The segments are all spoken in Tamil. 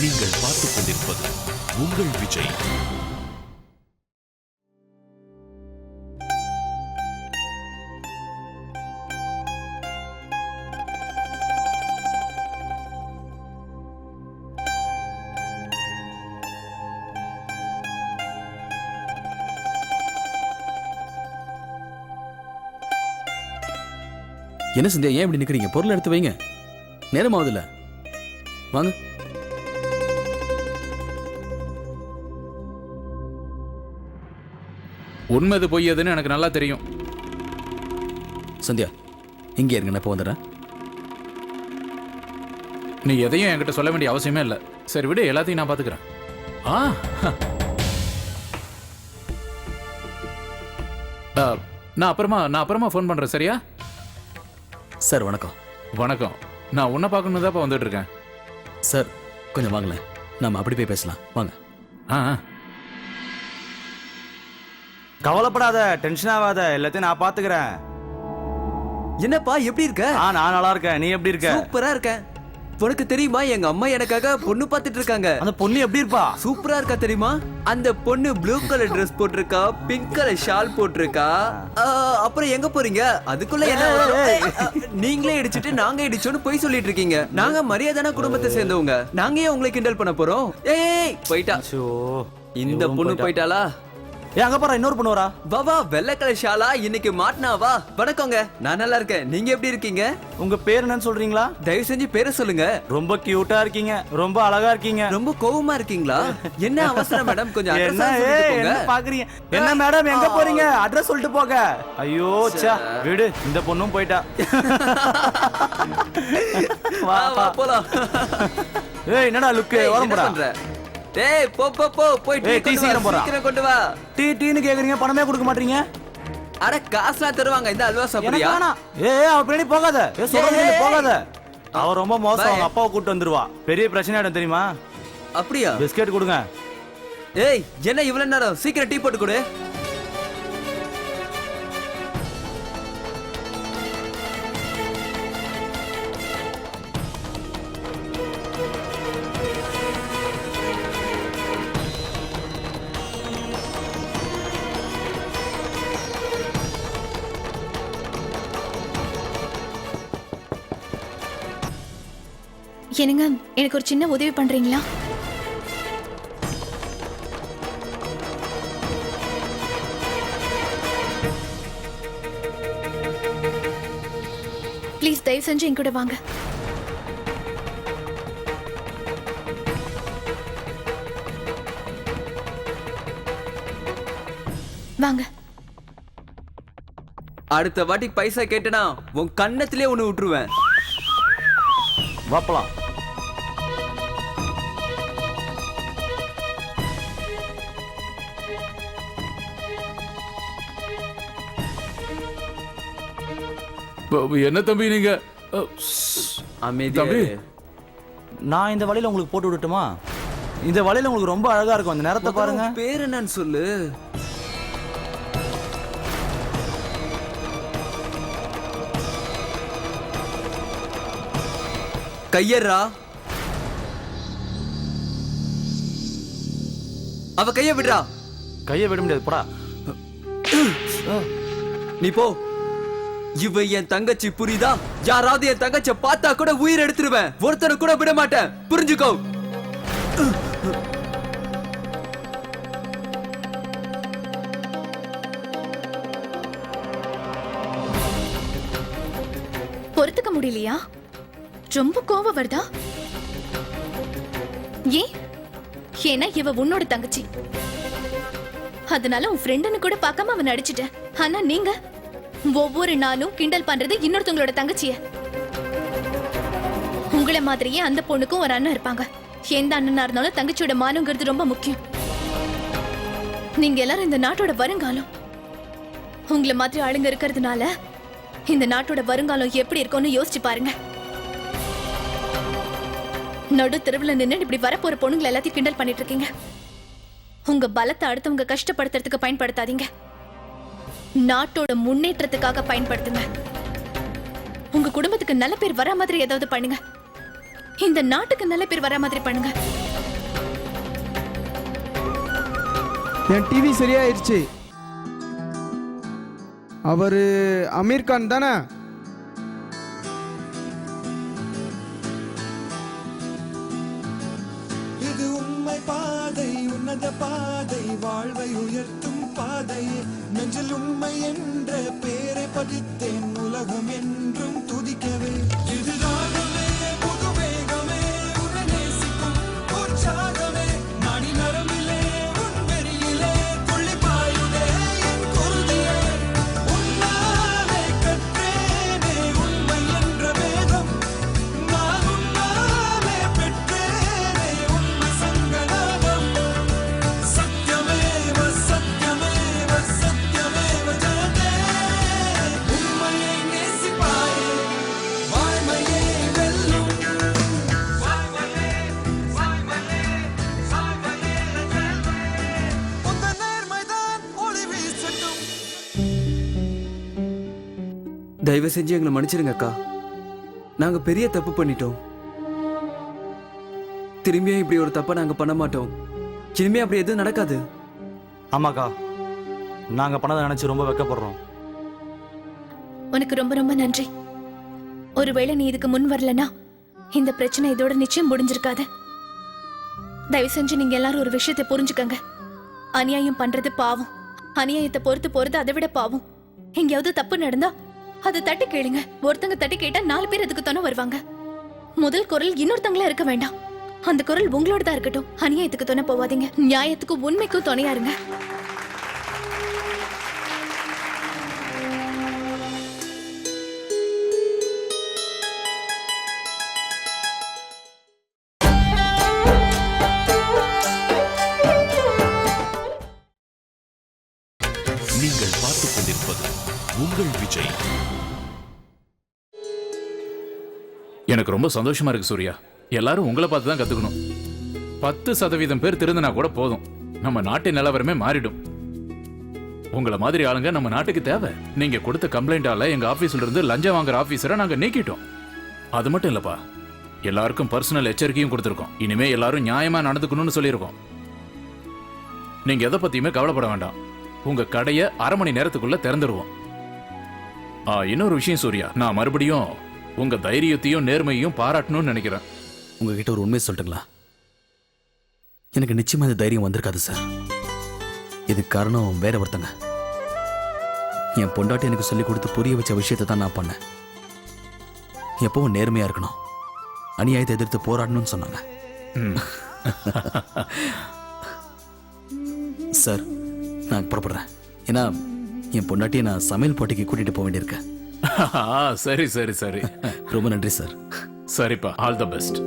நீங்கள் பார்த்துக் கொண்டிருப்பது உங்கள் விஜய். என்ன சந்தியா ஏன் இப்படி நிற்கிறீங்க பொருள் எடுத்து வைங்க. நேரம் ஆகுதுல்ல வாங்க. உண்மை இது பொய் எதுன்னு எனக்கு நல்லா தெரியும். சந்தியா இங்கே இருங்க நான் இப்போ வந்துடுறேன். நீ எதையும் என்கிட்ட சொல்ல வேண்டிய அவசியமே இல்லை. சரி விடு எல்லாத்தையும் நான் பார்த்துக்கிறேன் ஆ நான் அப்புறமா நான் அப்புறமா ஃபோன் பண்ணுறேன் சரியா? சார் வணக்கம். வணக்கம். நான் உன்னை பார்க்கணும் தான் வந்துட்டு இருக்கேன். சார் கொஞ்சம் வாங்களேன். நம்ம அப்படி போய் பேசலாம். வாங்க. ஆ ஆ. கவலைப்படாத டென்ஷன் ஆகாத எல்லாத்தையும் நான் பாத்துக்கிறேன். என்னப்பா எப்படி இருக்க? ஆ நான் நல்லா இருக்கேன். நீ எப்படி இருக்க? சூப்பரா இருக்கேன். உனக்கு தெரியுமா எங்க அம்மா எனக்காக பொண்ணு பார்த்துட்டு இருக்காங்க. அந்த பொண்ணு எப்படி இருப்பா? சூப்பரா இருக்கா தெரியுமா? அந்த பொண்ணு ப்ளூ கலர் Dress போட்டிருக்கா பிங்க் கலர் ஷால் போட்டிருக்கா. அப்புறம் எங்க போறீங்க? அதுக்குள்ள என்ன நீங்களே இடிச்சிட்டு நாங்க இடிச்சோன்னு போய் சொல்லிட்டு இருக்கீங்க. நாங்க மரியாதையான குடும்பத்தை சேர்ந்தவங்க. நாங்க ஏன் உங்களை கிண்டல் பண்ண போறோம்? ஏய், போயிட்டா. இந்த பொண்ணு போயிட்டாளா? ஏ அங்க பாரு இன்னொரு பொண்ணு வரா. வா வா வெள்ளை கலர் ஷாலா இன்னைக்கு மாட்டினா வா. வணக்கங்க நான் நல்லா இருக்கேன். நீங்க எப்படி இருக்கீங்க? உங்க பேர் என்னன்னு சொல்றீங்களா? தயவு செஞ்சு பேரை சொல்லுங்க. ரொம்ப கியூட்டா இருக்கீங்க. ரொம்ப அழகா இருக்கீங்க. ரொம்ப கோவமா இருக்கீங்களா? என்ன அவசரம் மேடம்? கொஞ்சம் என்ன ஏய், சொல்லிட்டு என்ன போங்க. பாக்குறீங்க? என்ன மேடம்? எங்க போறீங்க? அட்ரஸ் சொல்லிட்டு போக ஐயோ ச்சே. விடு இந்த பொண்ணும் போயிட்டா. வா வா போலாம். ஏய் என்னடா லுக்கு ஏய், வரம் போடா. பண்ற? டேய் போ போ போ போய் டீ சீக்கிரம். சீக்கிரம் கொண்டு வா. டீ டீன்னு கேக்குறீங்க பணமே கொடுக்க மாட்டீங்க? அட காசுலாம் தருவாங்க இந்த அல்வா சாப்பிடுறியா ஏய் அவ பின்னாடி போகாத. ஏய், கேளு, போகாத. அவ ரொம்ப மோசம். அவங்க அப்பாவை கூட்டு வந்துருவா. பெரிய பிரச்சனை ஆயிடும் தெரியுமா? அப்படியா? பிஸ்கெட் கொடுங்க. ஏய் என்ன இவ்வளவு நேரம் சீக்கிரம் டீ போட்டு கொடு. என்னங்க எனக்கு ஒரு சின்ன உதவி பண்றீங்களா? ப்ளீஸ் தயவு செஞ்சு என் கூட வாங்க. வாங்க. அடுத்த வாட்டி பைசா கேட்டனா உன் கண்ணத்திலே ஒண்ணு விட்டுருவேன் வாப்பலாம். என்ன தம்பி நீங்க? தம்பி. நான் இந்த வழியில உங்களுக்கு போட்டு விடட்டுமா? இந்த வழியில உங்களுக்கு ரொம்ப அழகா இருக்கும். அந்த நேரத்தை பாருங்க. பேர் என்னன்னு சொல்லு. கையறா அவ கைய விடுறா. கையை விட முடியாது. போடா. நீ போ. இவ என் தங்கச்சி புரியுதா? யாராவது என் தங்கச்ச பார்த்தா கூட உயிர் எடுத்துருவேன். ஒருத்தனை கூட விட மாட்டேன். புரிஞ்சுக்கோ. பொறுத்துக்க முடியலையா? ரொம்ப கோவம் வருதா? ஏன்? ஏன்னா இவ உன்னோட தங்கச்சி. அதனால உன் ஃப்ரெண்டுன்னு கூட பார்க்காம அவன் அடிச்சிட்ட ஆனா நீங்க? ஒவ்வொரு நாளும் கிண்டல் பண்றது இன்னொருத்தவங்களோட தங்கச்சிய. உங்களை மாதிரியே அந்த பொண்ணுக்கும் ஒரு அண்ணன் இருப்பாங்க. எந்த அண்ணனா இருந்தாலும் தங்கச்சியோட மானங்கிறது ரொம்ப முக்கியம். நீங்க எல்லாரும் இந்த நாட்டோட வருங்காலம். உங்களை மாதிரி ஆளுங்க இருக்கிறதுனால இந்த நாட்டோட வருங்காலம் எப்படி இருக்கும்னு யோசிச்சு பாருங்க. நடு தெருவில் நின்று இப்படி வரப்போற பொண்ணுங்களை எல்லாத்தையும் கிண்டல் பண்ணிட்டு இருக்கீங்க. உங்க பலத்தை அடுத்தவங்க கஷ்டப்படுத்துறதுக்கு பயன்படுத்தாதீங்க. நாட்டோட முன்னேற்றத்துக்காக பயன்படுத்துங்க. உங்க குடும்பத்துக்கு நல்ல பேர் வர மாதிரி ஏதாவது பண்ணுங்க. இந்த நாட்டுக்கு நல்ல பேர் வர மாதிரி பண்ணுங்க. என் டிவி சரியாயிருச்சு. அவர் அமீர் கான் தானே? உன்னத பாதை வாழ்வை உயர்த்தும் பாதை. நெஞ்சில் உண்மை என்ற பேரை பதித்தேன் உலகம் என்றும் துதிக்கவே. இதுதான் தயவு செஞ்சு எங்களை மன்னிச்சிருங்க அக்கா. நாங்க பெரிய தப்பு பண்ணிட்டோம். திரும்பியும் இப்படி ஒரு தப்பை நாங்க பண்ண மாட்டோம். இனிமே அப்படி எதுவும் நடக்காது. ஆமாக்கா. நாங்க பண்ணதை நினைச்சு ரொம்ப வெக்கப்படுறோம். உனக்கு ரொம்ப ரொம்ப நன்றி. ஒருவேளை நீ இதுக்கு முன் வரலனா இந்த பிரச்சனை இதோட நிச்சயம் முடிஞ்சிருக்காது. தயவு செஞ்சு நீங்க எல்லாரும் ஒரு விஷயத்தை புரிஞ்சுக்கங்க. அநியாயம் பண்றது பாவம். அநியாயத்தை பொறுத்து போறது அதை விட பாவம். எங்கேயாவது தப்பு நடந்தா அதை தட்டி கேளுங்க. ஒருத்தங்க தட்டி கேட்டா நாலு பேர் அதுக்கு துணை வருவாங்க. முதல் குரல் இன்னொருத்தங்களா இருக்க வேண்டாம். அந்த குரல் உங்களோட தான் இருக்கட்டும். அநியாயத்துக்கு துணை போவாதீங்க. நியாயத்துக்கும் உண்மைக்கும் துணையா இருங்க. நீங்கள் பார்த்துக் கொண்டிருப்பது உங்கள் விஜய். எனக்கு ரொம்ப சந்தோஷமா இருக்கு சூர்யா. எல்லாரும் உங்களை பார்த்து தான் கத்துக்கணும். பத்து சதவீதம் பேர் திருந்தினா கூட போதும். நம்ம நாட்டின் நிலவரமே மாறிடும். உங்களை மாதிரி ஆளுங்க நம்ம நாட்டுக்கு தேவை. நீங்க கொடுத்த கம்ப்ளைண்டால எங்க ஆபீஸ்ல இருந்து லஞ்சம் வாங்குற ஆபீசரை நாங்க நீக்கிட்டோம். அது மட்டும் இல்லப்பா. எல்லாருக்கும் பர்சனல் எச்சரிக்கையும் கொடுத்துருக்கோம். இனிமே எல்லாரும் நியாயமா நடந்துக்கணும்னு சொல்லியிருக்கோம். நீங்க எதை பத்தியுமே கவலைப்பட வேண்டாம். உங்க கடையை அரை மணி நேரத்துக்குள்ள திறந்துருவோம். ஆ, இன்னொரு விஷயம் சூர்யா. நான் மறுபடியும் உங்க தைரியத்தையும் நேர்மையையும் பாராட்டணும்னு நினைக்கிறேன். உங்ககிட்ட ஒரு உண்மையை சொல்லட்டுங்களா? எனக்கு நிச்சயமா இந்த தைரியம் வந்திருக்காது சார். இதுக்கு காரணம் வேற ஒருத்தங்க. என் பொண்டாட்டி எனக்கு சொல்லி கொடுத்து புரிய வச்ச விஷயத்தை தான் நான் பண்ணேன். எப்பவும் நேர்மையா இருக்கணும். அநியாயத்தை எதிர்த்து போராடணும்னு சொன்னாங்க. சார் நான் புறப்படுறேன். ஏன்னா என் பொண்டாட்டியை நான் சமையல் போட்டிக்கு கூட்டிட்டு போக வேண்டியிருக்கேன் சரி சரி சரி. ரொம்ப நன்றி சார். சரிப்பா ஆல் த பெஸ்ட்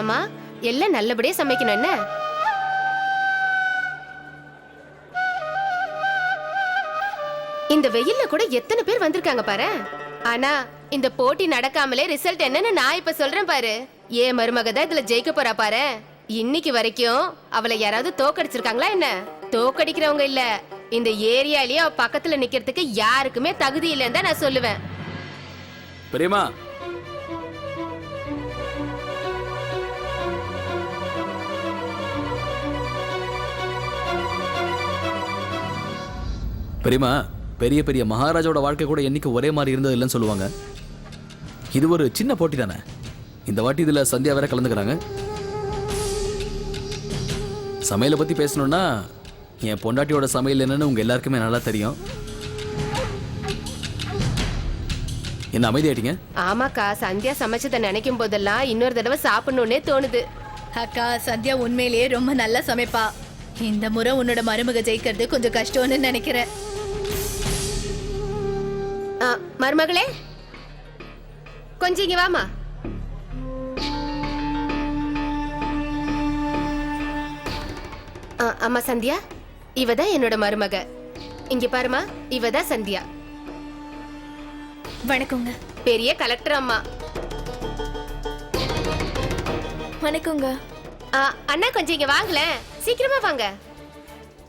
விஷயமா எல்லாம் நல்லபடியா சமைக்கணும் என்ன? இந்த வெயில்ல கூட எத்தனை பேர் வந்திருக்காங்க பாரு. ஆனா இந்த போட்டி நடக்காமலே ரிசல்ட் என்னன்னு நான் இப்ப சொல்றேன் பாரு. ஏன் மருமக தான் இதுல ஜெயிக்க போறா பாரு. இன்னைக்கு வரைக்கும் அவளை யாராவது தோக்கடிச்சிருக்காங்களா என்ன? தோக்கடிக்கிறவங்க இல்ல. இந்த ஏரியாலயே அவ பக்கத்துல நிக்கிறதுக்கு யாருக்குமே தகுதி இல்லைன்னு தான் நான் சொல்லுவேன். பெரியம்மா பெரியம்மா பெரிய பெரிய மகாராஜாவோட வாழ்க்கை கூட என்னைக்கு ஒரே மாதிரி இருந்தது இல்லைன்னு சொல்லுவாங்க. இது ஒரு சின்ன போட்டி தானே? இந்த வாட்டி இதுல சந்தியா வேற கலந்துக்கிறாங்க. சமையலை பத்தி பேசணும்னா என் பொண்டாட்டியோட சமையல் என்னன்னு உங்க எல்லாருக்குமே நல்லா தெரியும். என்ன அமைதியாயிட்டீங்க? ஆமாக்கா சந்தியா சமைச்சதை நினைக்கும் போதெல்லாம் இன்னொரு தடவை சாப்பிடணும்னே தோணுது. அக்கா சத்யா உண்மையிலேயே ரொம்ப நல்லா சமைப்பா. இந்த முறை உன்னோட மருமக ஜெயிக்கிறது கொஞ்சம் கஷ்டம்னு நினைக்கிறேன். மருமகளே? கொஞ்சம் இங்க வாமா. ஆ, அம்மா சந்தியா இவ தான் என்னோட மருமக. இங்க பாருமா இவ தான் சந்தியா. வணக்கங்க. பெரிய கலெக்டர் அம்மா. வணக்கங்க. ஆ, அண்ணா கொஞ்சம் இங்க வாங்களேன். சீக்கிரமா வாங்க.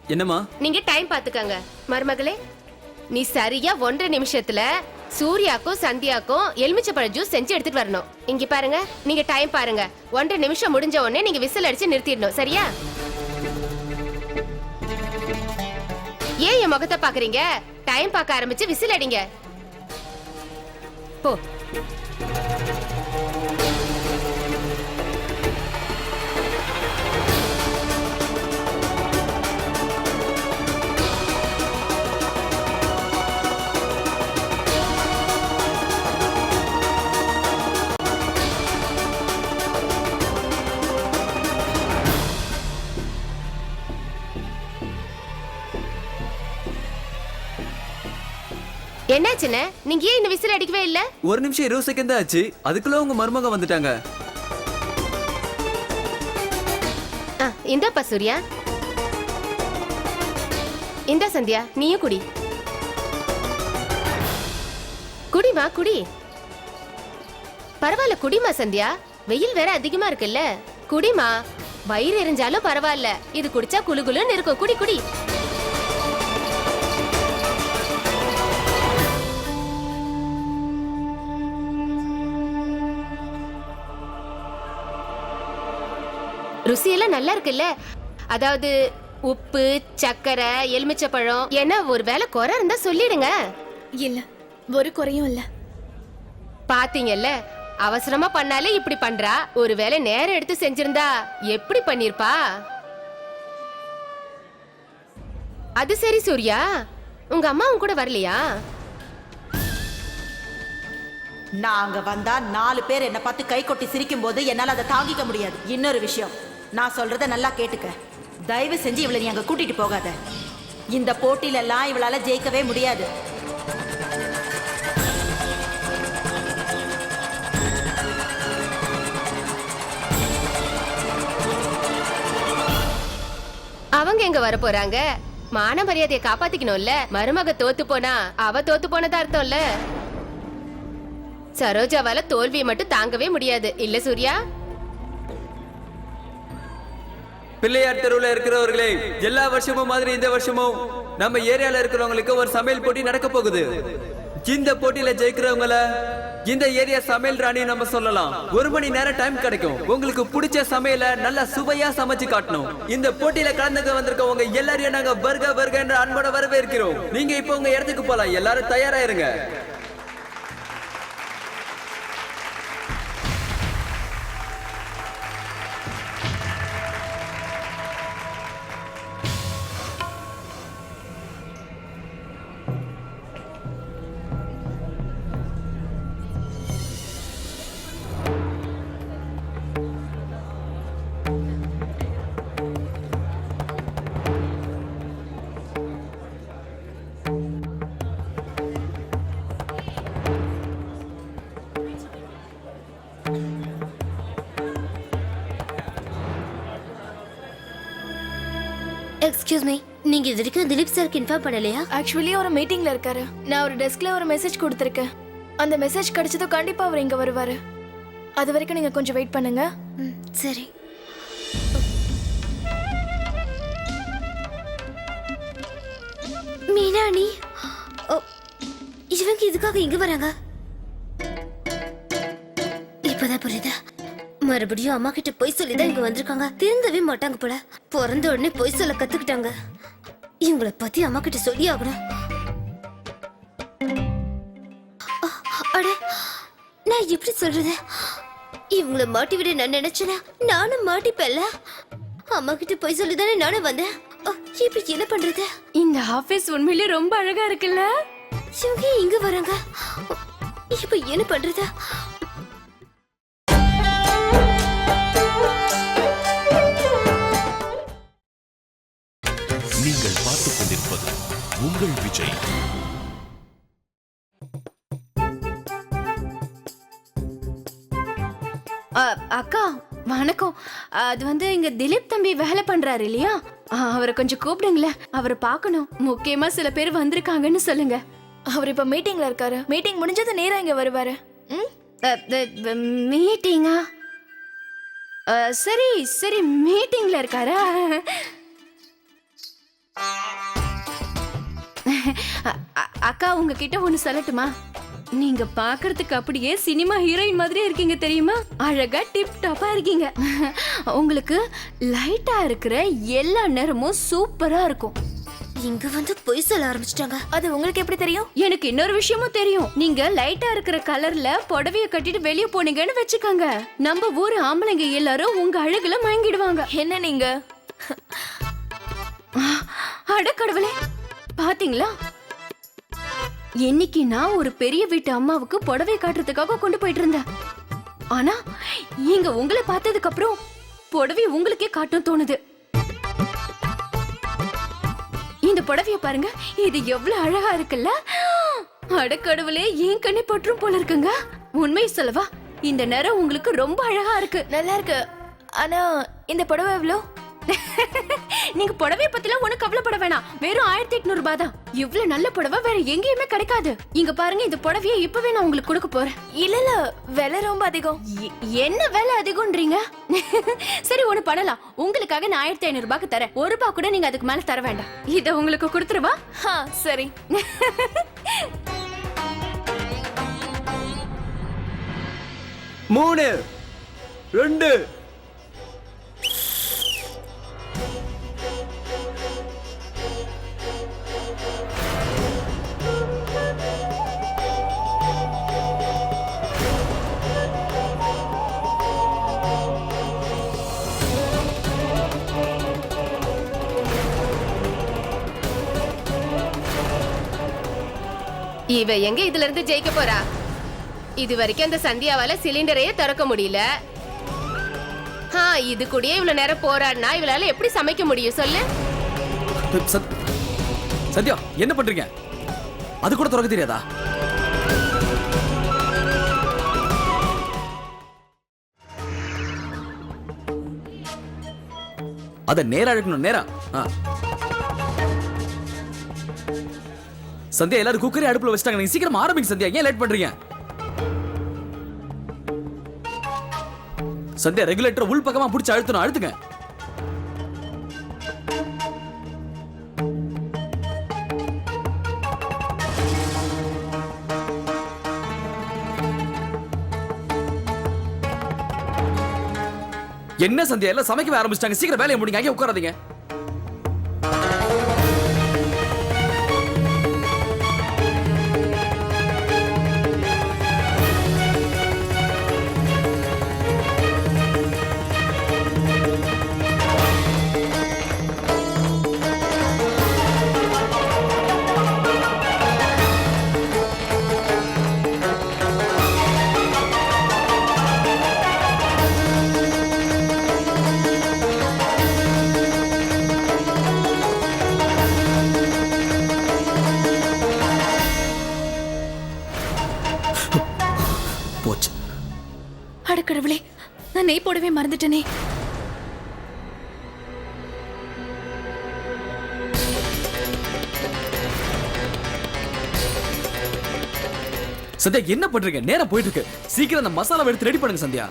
என்னம்மா? நீங்க டைம் பாத்துக்கங்க. மருமகளே நீ சரியா ஒன்றரை நிமிஷத்துல சூர்யாக்கும் சந்தியாக்கும் எலுமிச்சப்பழ ஜூஸ் செஞ்சு எடுத்துட்டு வரணும். இங்க பாருங்க நீங்க டைம் பாருங்க. ஒன்றரை நிமிஷம் முடிஞ்ச உடனே நீங்க விசில் அடிச்சு நிறுத்திடணும். சரியா? ஏன் என் முகத்தை பாக்குறீங்க? டைம் பார்க்க ஆரம்பிச்சு விசில் அடிங்க. போ. என்னாச்சுண்ணே நீங்க ஏன் இன்னும் விசில் அடிக்கவே இல்ல? ஒரு நிமிஷம் இருபது செகண்ட் தான் ஆச்சு. அதுக்குள்ள உங்க மருமக வந்துட்டாங்க. ஆ, இந்தாப்பா சூர்யா. இந்தா சந்தியா நீயும் குடி. குடிமா குடி. பரவாயில்ல குடிமா சந்தியா. வெயில் வேற அதிகமா இருக்குல்ல. குடிமா வயிறு எரிஞ்சாலும் பரவாயில்ல. இது குடிச்சா குளு குளுன்னு இருக்கும். குடி குடி. ருசியெல்லாம் நல்லா இருக்குல்ல? அதாவது உப்பு சக்கரை எலுமிச்சப்பழம் என்ன ஒரு வேளை குறை இருந்தா சொல்லிடுங்க. இல்ல ஒரு குறையும் இல்ல. பாத்தீங்கல்ல அவசரமா பண்ணாலே இப்படி பண்றா. ஒருவேளை நேரம் எடுத்து செஞ்சிருந்தா எப்படி பண்ணிருப்பா? அது சரி சூர்யா உங்க அம்மாவும் கூட வரலையா? நாங்க வந்தா நாலு பேர் என்ன பார்த்து கை கொட்டி சிரிக்கும் போது என்னால அதை தாங்கிக்க முடியாது. இன்னொரு விஷயம் நான் சொல்றத நல்லா கேட்டுக்க. தயவு செஞ்சு இவளை நீ அங்க கூட்டிட்டு போகாத. இந்த போட்டியில எல்லாம் இவளால ஜெயிக்கவே முடியாது. அவங்க எங்க வர போறாங்க? மான மரியாதையை காப்பாத்திக்கணும்ல? மருமக தோத்து போனா அவ தோத்து போனதா அர்த்தம்ல? சரோஜாவால தோல்வியை மட்டும் தாங்கவே முடியாது. இல்ல சூர்யா? பிள்ளையார் தெருவுல இருக்கிறவர்களே எல்லா வருஷமும் மாதிரி இந்த வருஷமும் நம்ம ஏரியால இருக்கிறவங்களுக்கு ஒரு சமையல் போட்டி நடக்க போகுது. இந்த போட்டியில ஜெயிக்கிறவங்கள இந்த ஏரியா சமையல் ராணி நம்ம சொல்லலாம். ஒரு மணி நேரம் டைம் கிடைக்கும். உங்களுக்கு பிடிச்ச சமையல நல்லா சுவையா சமைச்சு காட்டணும். இந்த போட்டியில கலந்துக்க வந்திருக்க உங்க எல்லாரையும் நாங்க பர்க வருக என்ற அன்போட வரவேற்கிறோம். நீங்க இப்போ உங்க இடத்துக்கு போலாம். எல்லாரும் தயாரா எக்ஸ்கியூஸ் மீ நீங்க இது வரைக்கும் திலீப் சாருக்கு இன்ஃபார்ம் பண்ணலையா? ஆக்சுவலி ஒரு மீட்டிங்ல இருக்காரு. நான் ஒரு டெஸ்க்ல ஒரு மெசேஜ் கொடுத்துருக்கேன். அந்த மெசேஜ் கிடைச்சதும் கண்டிப்பா அவர் இங்க வருவாரு. அது வரைக்கும் நீங்க கொஞ்சம் வெயிட் பண்ணுங்க. சரி. மீனா நீ ஓ, இவங்க இதுக்காக இங்க வராங்க. இப்பதான் புரியுதா? மறுபடியும் அம்மா கிட்ட பொய் சொல்லி தான் இங்க வந்திருக்காங்க. திருந்தவே மாட்டாங்க போல. பிறந்த உடனே பொய் சொல்ல கத்துக்கிட்டாங்க. இவங்களை பத்தி அம்மா கிட்ட சொல்லி ஆகணும். அட நான் எப்படி சொல்றது? இவங்கள மாட்டி விட நான் நினைச்சேனா? நானும் மாட்டிப்பேன்ல. அம்மா கிட்ட போய் சொல்லி தானே நானும் வந்தேன். இப்ப என்ன பண்றது? இந்த ஆபீஸ் உண்மையிலேயே ரொம்ப அழகா இருக்குல்ல? இவங்க இங்க வராங்க? இப்ப என்ன பண்றது? அக்கா வணக்கம். அது வந்து இங்க திலீப் தம்பி வேலை பண்றாரு இல்லையா? அவரை கொஞ்சம் கூப்பிடுங்களேன். அவரை பார்க்கணும். முக்கியமா சில பேர் வந்திருக்காங்கன்னு சொல்லுங்க. அவர் இப்ப மீட்டிங்ல இருக்காரு. மீட்டிங் முடிஞ்சது நேரா இங்க வருவாரு. மீட்டிங்கா சரி சரி மீட்டிங்ல இருக்காரா. அக்கா உங்ககிட்ட ஒண்ணு சொல்லட்டுமா? நீங்க பாக்குறதுக்கு அப்படியே சினிமா ஹீரோயின் மாதிரி இருக்கீங்க தெரியுமா? அழகா டிப் டாப்பா இருக்கீங்க. உங்களுக்கு லைட்டா இருக்கிற எல்லா நேரமும் சூப்பரா இருக்கும். இங்க வந்து பொய் சொல்ல ஆரம்பிச்சிட்டாங்க. அது உங்களுக்கு எப்படி தெரியும்? எனக்கு இன்னொரு விஷயமும் தெரியும். நீங்க லைட்டா இருக்கிற கலர்ல புடவைய கட்டிட்டு வெளிய போனீங்கன்னு வச்சுக்கோங்க. நம்ம ஊர் ஆம்பளைங்க எல்லாரும் உங்க அழகுல மயங்கிடுவாங்க. என்ன நீங்க? அட கடவுளே. பாத்தீங்களா? இன்னைக்கு நான் ஒரு பெரிய வீட்டு அம்மாவுக்கு புடவை காட்டுறதுக்காக கொண்டு போயிட்டு இருந்தேன். ஆனா இங்க உங்களை பார்த்ததுக்கு அப்புறம் புடவை உங்களுக்கே காட்டும் தோணுது. இந்த புடவைய பாருங்க இது எவ்வளவு அழகா இருக்குல்ல? அடக்கடவுளே ஏன் கண்ணை பற்றும் போல இருக்குங்க. உண்மை சொல்லவா இந்த நேரம் உங்களுக்கு ரொம்ப அழகா இருக்கு. நல்லா இருக்கு. ஆனா இந்த புடவை எவ்வளோ நீங்க புடவைய பத்திலாம் ஒண்ணு கவலைப்பட வேணாம். வெறும் ஆயிரத்தி எட்நூறு ரூபாய் தான். இவ்வளவு நல்ல புடவை வேற எங்கேயுமே கிடைக்காது. இங்க பாருங்க இந்த புடவைய இப்பவே நான் உங்களுக்கு கொடுக்க போறேன். இல்ல இல்ல விலை ரொம்ப அதிகம். என்ன வேலை அதிகம்ன்றீங்க? சரி ஒண்ணு பண்ணலாம். உங்களுக்காக நான் ஆயிரத்தி ஐநூறு ரூபாய்க்கு தரேன். ஒரு ரூபாய் கூட நீங்க அதுக்கு மேல தர வேண்டாம். இத உங்களுக்கு கொடுத்துருவா? ஹா சரி. மூணு ரெண்டு இவ எங்க இதுல இருந்து ஜெயிக்க போறா? இது வரைக்கும் அந்த சந்தியாவால சிலிண்டரையே திறக்க முடியல. ஆ இது கூடயே இவ்வளவு நேரம் போராடினா இவளால எப்படி சமைக்க முடியும்? சொல்லு. சத்- சத்யா என்ன பண்றீங்க? அது கூட திறக்க தெரியாதா? அத நேரா இழுக்கணும் நேரா. ஆ. சந்தியா எல்லாரும் குக்கரே அடுப்புல வச்சிட்டாங்க. நீங்க சீக்கிரம் ஆரம்பிங்க சந்தியா. ஏன் லேட் பண்றீங்க? சந்தியா ரெகுலேட்டர் உள் பக்கமா பிடிச்சு அழுத்தணும். அழுத்துங்க. என்ன சந்தியா எல்லாம் சமைக்க ஆரம்பிச்சிட்டாங்க. சீக்கிரம் வேலையை முடிங்க. அங்கே உட்காராதீங்க. மறந்துட்டனே. சந்தியா என்ன பண்றீங்க? நேரம் போயிட்டு இருக்கு. சீக்கிரம் அந்த மசாலாவை எடுத்து ரெடி பண்ணுங்க சந்தியா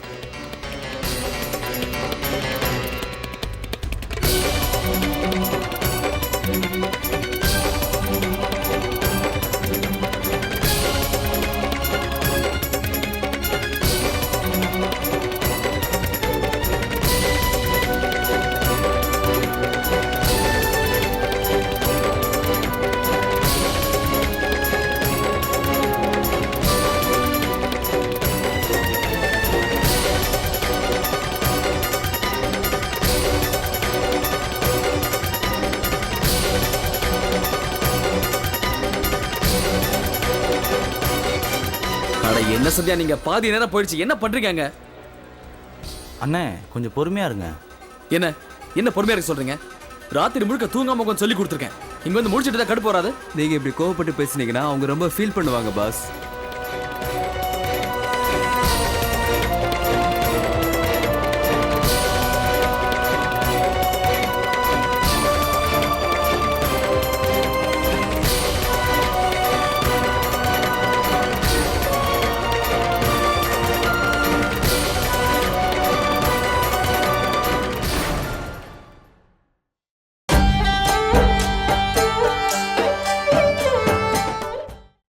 சந்தியா நீங்க பாதி நேரம் போயிடுச்சு. என்ன பண்றீங்க அண்ணே கொஞ்சம் பொறுமையா இருங்க. என்ன? என்ன பொறுமையா இருக்க சொல்றீங்க? ராத்திரி முழுக்க தூங்காம கொஞ்சம் சொல்லி கொடுத்துருக்கேன். இங்க வந்து முடிச்சிட்டு தான் கடுப்பு வராது. நீங்க இப்படி கோவப்பட்டு பேசுனீங்கன்னா அவங்க ரொம்ப ஃபீல் பண்ணுவாங்க பாஸ்